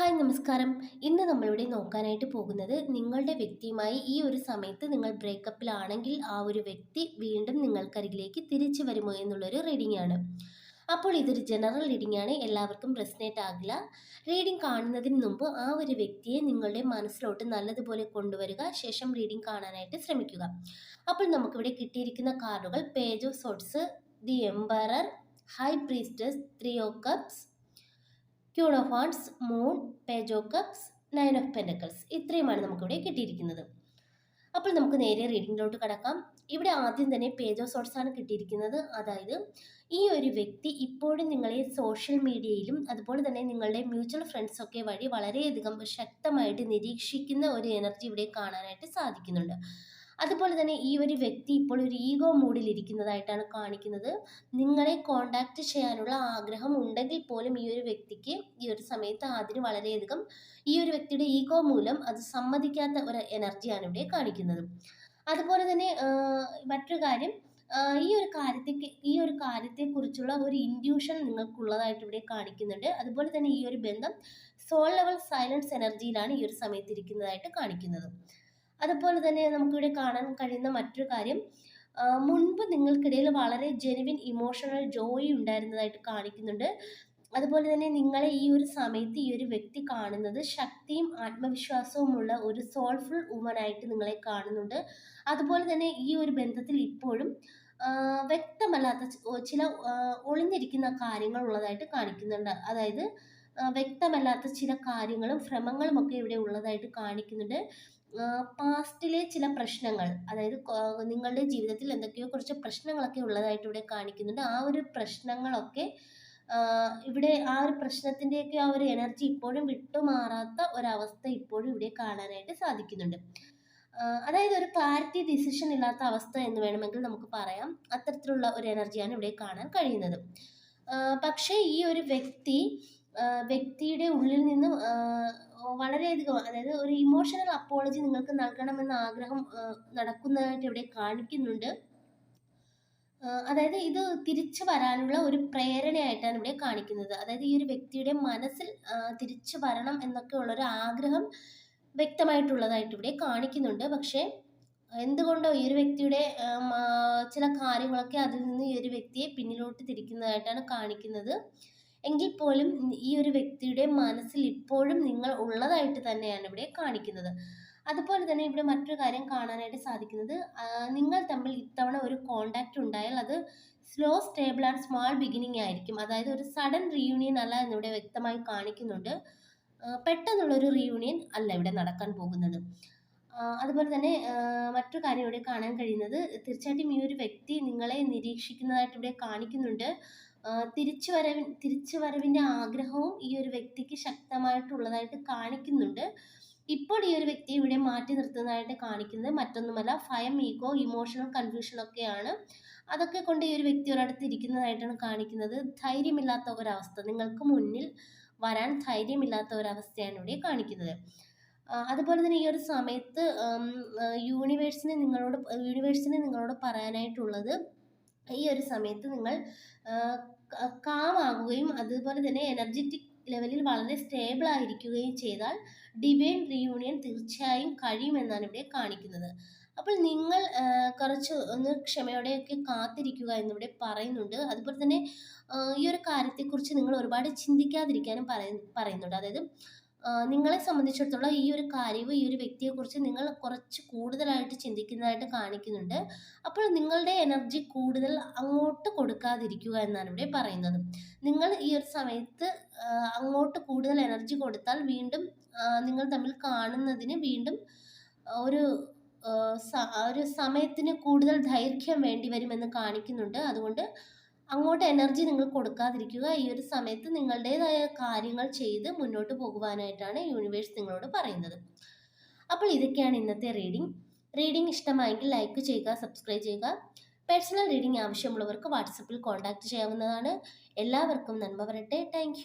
Hi നമസ്കാരം. ഇന്ന് നമ്മളിവിടെ നോക്കാനായിട്ട് പോകുന്നത് നിങ്ങളുടെ വ്യക്തിയുമായി ഈ ഒരു സമയത്ത് നിങ്ങൾ ബ്രേക്കപ്പിലാണെങ്കിൽ ആ ഒരു വ്യക്തി വീണ്ടും നിങ്ങൾക്കരികിലേക്ക് തിരിച്ചു വരുമോ എന്നുള്ളൊരു റീഡിംഗ് ആണ്. അപ്പോൾ ഇതൊരു ജനറൽ റീഡിംഗ് ആണ്. എല്ലാവർക്കും റെസിനേറ്റ് ആകില്ല. റീഡിംഗ് കാണുന്നതിന് മുമ്പ് ആ ഒരു വ്യക്തിയെ നിങ്ങളുടെ മനസ്സിലോട്ട് നല്ലതുപോലെ കൊണ്ടുവരിക ശേഷം റീഡിംഗ് കാണാനായിട്ട് ശ്രമിക്കുക. അപ്പോൾ നമുക്കിവിടെ കിട്ടിയിരിക്കുന്ന കാർഡുകൾ page of swords the emperor high priestess three of cups queen of hearts moon page of cups nine of pentacles ഇത്രയുമാണ് നമുക്കിവിടെ കിട്ടിയിരിക്കുന്നത്. അപ്പോൾ നമുക്ക് നേരെ റീഡിങ്ങിലോട്ട് കടക്കാം. ഇവിടെ ആദ്യം തന്നെ പേജ് ഓഫ് സോട്ട്സ് ആണ് കിട്ടിയിരിക്കുന്നത്. അതായത് ഈ ഒരു വ്യക്തി ഇപ്പോഴും നിങ്ങളെ സോഷ്യൽ മീഡിയയിലും അതുപോലെ തന്നെ നിങ്ങളുടെ മ്യൂച്വൽ ഫ്രണ്ട്സ് ഒക്കെ വഴി വളരെയധികം ശക്തമായിട്ട് നിരീക്ഷിക്കുന്ന ഒരു എനർജി ഇവിടെ കാണാനായിട്ട് സാധിക്കുന്നുണ്ട്. അതുപോലെ തന്നെ ഈ ഒരു വ്യക്തി ഇപ്പോൾ ഒരു ഈഗോ മൂഡിൽ ഇരിക്കുന്നതായിട്ടാണ് കാണിക്കുന്നത്. നിങ്ങളെ കോണ്ടാക്ട് ചെയ്യാനുള്ള ആഗ്രഹം ഉണ്ടെങ്കിൽ പോലും ഈ ഒരു വ്യക്തിക്ക് ഈ ഒരു സമയത്ത് അതിന് വളരെയധികം ഈ ഒരു വ്യക്തിയുടെ ഈഗോ മൂലം അത് സമ്മതിക്കാത്ത ഒരു എനർജിയാണ് ഇവിടെ കാണിക്കുന്നത്. അതുപോലെ തന്നെ മറ്റൊരു കാര്യം ഈ ഒരു കാര്യത്തെ ഈ ഒരു കാര്യത്തെക്കുറിച്ചുള്ള ഒരു ഇൻഡ്യൂഷൻ നിങ്ങൾക്കുള്ളതായിട്ട് ഇവിടെ കാണിക്കുന്നുണ്ട്. അതുപോലെ തന്നെ ഈ ഒരു ബന്ധം സോൾ ലെവൽ സൈലൻസ് എനർജിയിലാണ് ഈ ഒരു സമയത്ത് ഇരിക്കുന്നതായിട്ട് കാണിക്കുന്നത്. അതുപോലെ തന്നെ നമുക്കിവിടെ കാണാൻ കഴിയുന്ന മറ്റൊരു കാര്യം മുൻപ് നിങ്ങൾക്കിടയിൽ വളരെ ജെനുവിൻ ഇമോഷണൽ ജോയി ഉണ്ടായിരുന്നതായിട്ട് കാണിക്കുന്നുണ്ട്. അതുപോലെ തന്നെ നിങ്ങളെ ഈ ഒരു സമയത്ത് ഈ ഒരു വ്യക്തി കാണുന്നത് ശക്തിയും ആത്മവിശ്വാസവുമുള്ള ഒരു സോൾഫുൾ വുമനായിട്ട് നിങ്ങളെ കാണുന്നുണ്ട്. അതുപോലെ തന്നെ ഈ ഒരു ബന്ധത്തിൽ ഇപ്പോഴും വ്യക്തമല്ലാത്ത ചില ഒളിഞ്ഞിരിക്കുന്ന കാര്യങ്ങൾ ഉള്ളതായിട്ട് കാണിക്കുന്നുണ്ട്. അതായത് വ്യക്തമല്ലാത്ത ചില കാര്യങ്ങളും ഭ്രമങ്ങളും ഒക്കെ ഇവിടെ ഉള്ളതായിട്ട് കാണിക്കുന്നുണ്ട്. പാസ്റ്റിലെ ചില പ്രശ്നങ്ങൾ അതായത് നിങ്ങളുടെ ജീവിതത്തിൽ എന്തൊക്കെയോ കുറച്ച് പ്രശ്നങ്ങളൊക്കെ ഉള്ളതായിട്ട് ഇവിടെ കാണിക്കുന്നുണ്ട്. ആ ഒരു പ്രശ്നങ്ങളൊക്കെ ഇവിടെ ആ ഒരു പ്രശ്നത്തിന്റെയൊക്കെ ആ ഒരു എനർജി ഇപ്പോഴും വിട്ടുമാറാത്ത ഒരവസ്ഥ ഇപ്പോഴും ഇവിടെ കാണാനായിട്ട് സാധിക്കുന്നുണ്ട്. അതായത് ഒരു ക്ലാരിറ്റി ഡിസിഷൻ ഇല്ലാത്ത അവസ്ഥ എന്ന് വേണമെങ്കിൽ നമുക്ക് പറയാം. അത്തരത്തിലുള്ള ഒരു എനർജിയാണ് ഇവിടെ കാണാൻ കഴിയുന്നത്. പക്ഷേ ഈ ഒരു വ്യക്തി വ്യക്തിയുടെ ഉള്ളിൽ നിന്നും വളരെയധികം അതായത് ഒരു ഇമോഷണൽ അപ്പോളജി നിങ്ങൾക്ക് നൽകണമെന്ന ആഗ്രഹം നടക്കുന്നതായിട്ട് ഇവിടെ കാണിക്കുന്നുണ്ട്. അതായത് ഇത് തിരിച്ചു വരാനുള്ള ഒരു പ്രേരണയായിട്ടാണ് ഇവിടെ കാണിക്കുന്നത്. അതായത് ഈ ഒരു വ്യക്തിയുടെ മനസ്സിൽ തിരിച്ചു വരണം എന്നൊക്കെ ഉള്ളൊരു ആഗ്രഹം വ്യക്തമായിട്ടുള്ളതായിട്ട് ഇവിടെ കാണിക്കുന്നുണ്ട്. പക്ഷേ എന്തുകൊണ്ടോ ഈ ഒരു വ്യക്തിയുടെ ചില കാര്യങ്ങളൊക്കെ അതിൽ നിന്ന് ഈ ഒരു വ്യക്തിയെ പിന്നിലോട്ട് തിരിക്കുന്നതായിട്ടാണ് കാണിക്കുന്നത്. എങ്കിൽ പോലും ഈ ഒരു വ്യക്തിയുടെ മനസ്സിൽ ഇപ്പോഴും നിങ്ങൾ ഉള്ളതായിട്ട് തന്നെയാണ് ഇവിടെ കാണിക്കുന്നത്. അതുപോലെ തന്നെ ഇവിടെ മറ്റൊരു കാര്യം കാണാനായിട്ട് സാധിക്കുന്നത് നിങ്ങൾ തമ്മിൽ ഇത്തവണ ഒരു കോണ്ടാക്റ്റ് ഉണ്ടായാൽ അത് slow stable and small beginning ആയിരിക്കും. അതായത് ഒരു സഡൻ റീയൂണിയൻ അല്ല എന്നിവിടെ വ്യക്തമായി കാണിക്കുന്നുണ്ട്. പെട്ടെന്നുള്ളൊരു റീയൂണിയൻ അല്ല ഇവിടെ നടക്കാൻ പോകുന്നത്. അതുപോലെ തന്നെ മറ്റൊരു കാര്യം ഇവിടെ കാണാൻ കഴിയുന്നത് തീർച്ചയായിട്ടും ഈ ഒരു വ്യക്തി നിങ്ങളെ നിരീക്ഷിക്കുന്നതായിട്ട് ഇവിടെ കാണിക്കുന്നുണ്ട്. തിരിച്ചു വരവിൻ തിരിച്ചു വരവിന്റെ ആഗ്രഹവും ഈ ഒരു വ്യക്തിക്ക് ശക്തമായിട്ടുള്ളതായിട്ട് കാണിക്കുന്നുണ്ട്. ഇപ്പോൾ ഈ ഒരു വ്യക്തി ഇവിടെ മാറ്റി നിർത്തുന്നതായിട്ട് കാണിക്കുന്നത് മറ്റൊന്നുമല്ല ഭയം ഈഗോ ഇമോഷണൽ കൺഫ്യൂഷൻ ഒക്കെയാണ് അതൊക്കെ കൊണ്ട് ഈ ഒരു വ്യക്തി ഒരിടത്ത് ഇരിക്കുന്നതായിട്ടാണ് കാണിക്കുന്നത്. ധൈര്യമില്ലാത്ത ഒരവസ്ഥ. നിങ്ങൾക്ക് മുന്നിൽ വരാൻ ധൈര്യമില്ലാത്ത ഒരവസ്ഥയാണ് ഇവിടെ കാണിക്കുന്നത്. അതുപോലെ തന്നെ ഈ ഒരു സമയത്ത് യൂണിവേഴ്സിനെ നിങ്ങളോട് യൂണിവേഴ്സിനെ നിങ്ങളോട് പറയാനായിട്ടുള്ളത് ഈ ഒരു സമയത്ത് നിങ്ങൾ കാം ആകുകയും അതുപോലെ തന്നെ എനർജറ്റിക് ലെവലിൽ വളരെ സ്റ്റേബിൾ ആയിരിക്കുകയും ചെയ്താൽ ഡിവൈൻ റീയൂണിയൻ തീർച്ചയായും കഴിയുമെന്നാണ് ഇവിടെ കാണിക്കുന്നത്. അപ്പോൾ നിങ്ങൾ കുറച്ച് ഒന്ന് ക്ഷമയോടെയൊക്കെ കാത്തിരിക്കുക എന്നിവിടെ പറയുന്നുണ്ട്. അതുപോലെ തന്നെ ഈ ഒരു കാര്യത്തെക്കുറിച്ച് നിങ്ങൾ ഒരുപാട് ചിന്തിക്കാതിരിക്കാനും പറയുന്നുണ്ട്. അതായത് നിങ്ങളെ സംബന്ധിച്ചിടത്തോളം ഈ ഒരു കാര്യവും ഈ ഒരു വ്യക്തിയെക്കുറിച്ച് നിങ്ങൾ കുറച്ച് കൂടുതലായിട്ട് ചിന്തിക്കുന്നതായിട്ട് കാണിക്കുന്നുണ്ട്. അപ്പോൾ നിങ്ങളുടെ എനർജി കൂടുതൽ അങ്ങോട്ട് കൊടുക്കാതിരിക്കുക എന്നാണ് ഇവിടെ പറയുന്നത്. നിങ്ങൾ ഈ ഒരു സമയത്ത് അങ്ങോട്ട് കൂടുതൽ എനർജി കൊടുത്താൽ വീണ്ടും നിങ്ങൾ തമ്മിൽ കാണുന്നതിന് വീണ്ടും ഒരു ഒരു സമയത്തിന് കൂടുതൽ ദൈർഘ്യം വേണ്ടി വരുമെന്ന് കാണിക്കുന്നുണ്ട്. അതുകൊണ്ട് അങ്ങോട്ട് എനർജി നിങ്ങൾ കൊടുക്കാതിരിക്കുക. ഈ ഒരു സമയത്ത് നിങ്ങളുടേതായ കാര്യങ്ങൾ ചെയ്ത് മുന്നോട്ട് പോകുവാനായിട്ടാണ് യൂണിവേഴ്സ് നിങ്ങളോട് പറയുന്നത്. അപ്പോൾ ഇതൊക്കെയാണ് ഇന്നത്തെ റീഡിംഗ് റീഡിംഗ് ഇഷ്ടമായെങ്കിൽ ലൈക്ക് ചെയ്യുക സബ്സ്ക്രൈബ് ചെയ്യുക. പേഴ്സണൽ റീഡിംഗ് ആവശ്യമുള്ളവർക്ക് വാട്സപ്പിൽ കോൺടാക്റ്റ് ചെയ്യാവുന്നതാണ്. എല്ലാവർക്കും നന്മ വരട്ടെ. താങ്ക്